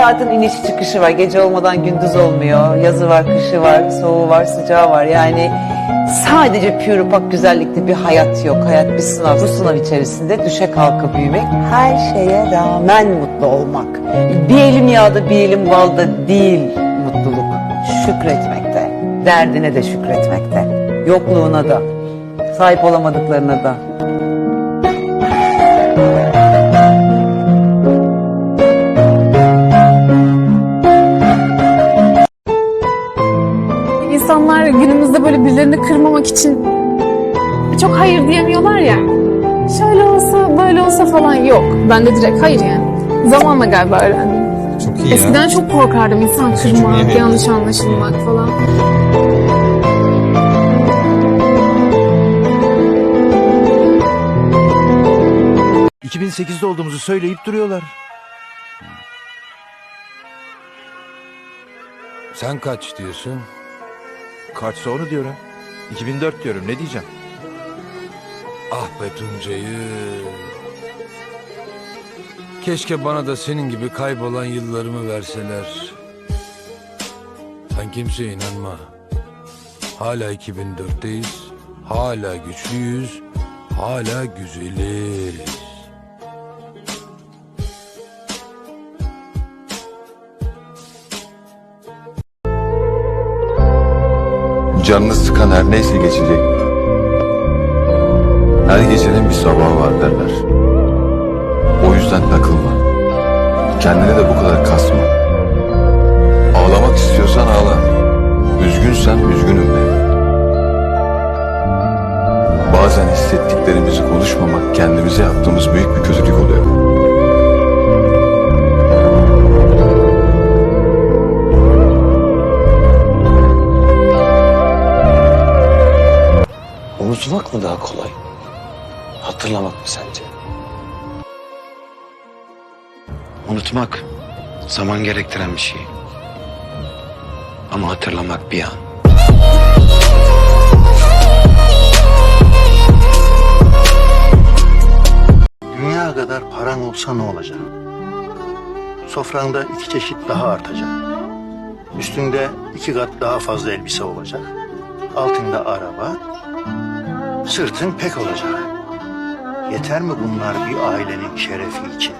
hayatın inişi çıkışı var. Gece olmadan gündüz olmuyor. Yazı var, kışı var, soğuğu var, sıcağı var. Yani sadece pür pak güzellikte bir hayat yok. Hayat bir sınav. Bu sınav içerisinde düşe kalka büyümek, her şeye rağmen mutlu olmak. Bir elim yağda, bir elim balda değil mutluluk. Şükretmekte. Derdine de şükretmekte. Yokluğuna da. Sahip olamadıklarına da. İnsanlar günümüzde böyle birilerini kırmamak için çok hayır diyemiyorlar ya. Şöyle olsa böyle olsa falan yok. Ben de direkt hayır yani. Zamanla galiba öğrendim. Çok iyi Eskiden ya. çok korkardım insan kırmak, yanlış anlaşılmak falan. Hı. 2008'de olduğumuzu söyleyip duruyorlar. Sen kaç diyorsun? Kaçsa onu diyorum. 2004 diyorum ne diyeceğim? Ah be Tuncay'ı. Keşke bana da senin gibi kaybolan yıllarımı verseler. Sen kimseye inanma. Hala 2004'teyiz. Hala güçlüyüz. Hala güzeliz. Canını sıkan her neyse geçecek. Her gecenin bir sabahı var derler. O yüzden takılma. Kendini de bu kadar kasma. Ağlamak istiyorsan ağla. Üzgünsen üzgünüm de. Bazen hissettiklerimizi konuşmamak kendimize yaptığımız büyük bir kötülük oluyor. Unutmak mı daha kolay? Hatırlamak mı sence? Unutmak zaman gerektiren bir şey. Ama hatırlamak bir an. Dünya kadar paran olsa ne olacak? Sofranda iki çeşit daha artacak. Üstünde iki kat daha fazla elbise olacak. Altında araba. Sırtın pek olacak. Yeter mi bunlar bir ailenin şerefi için?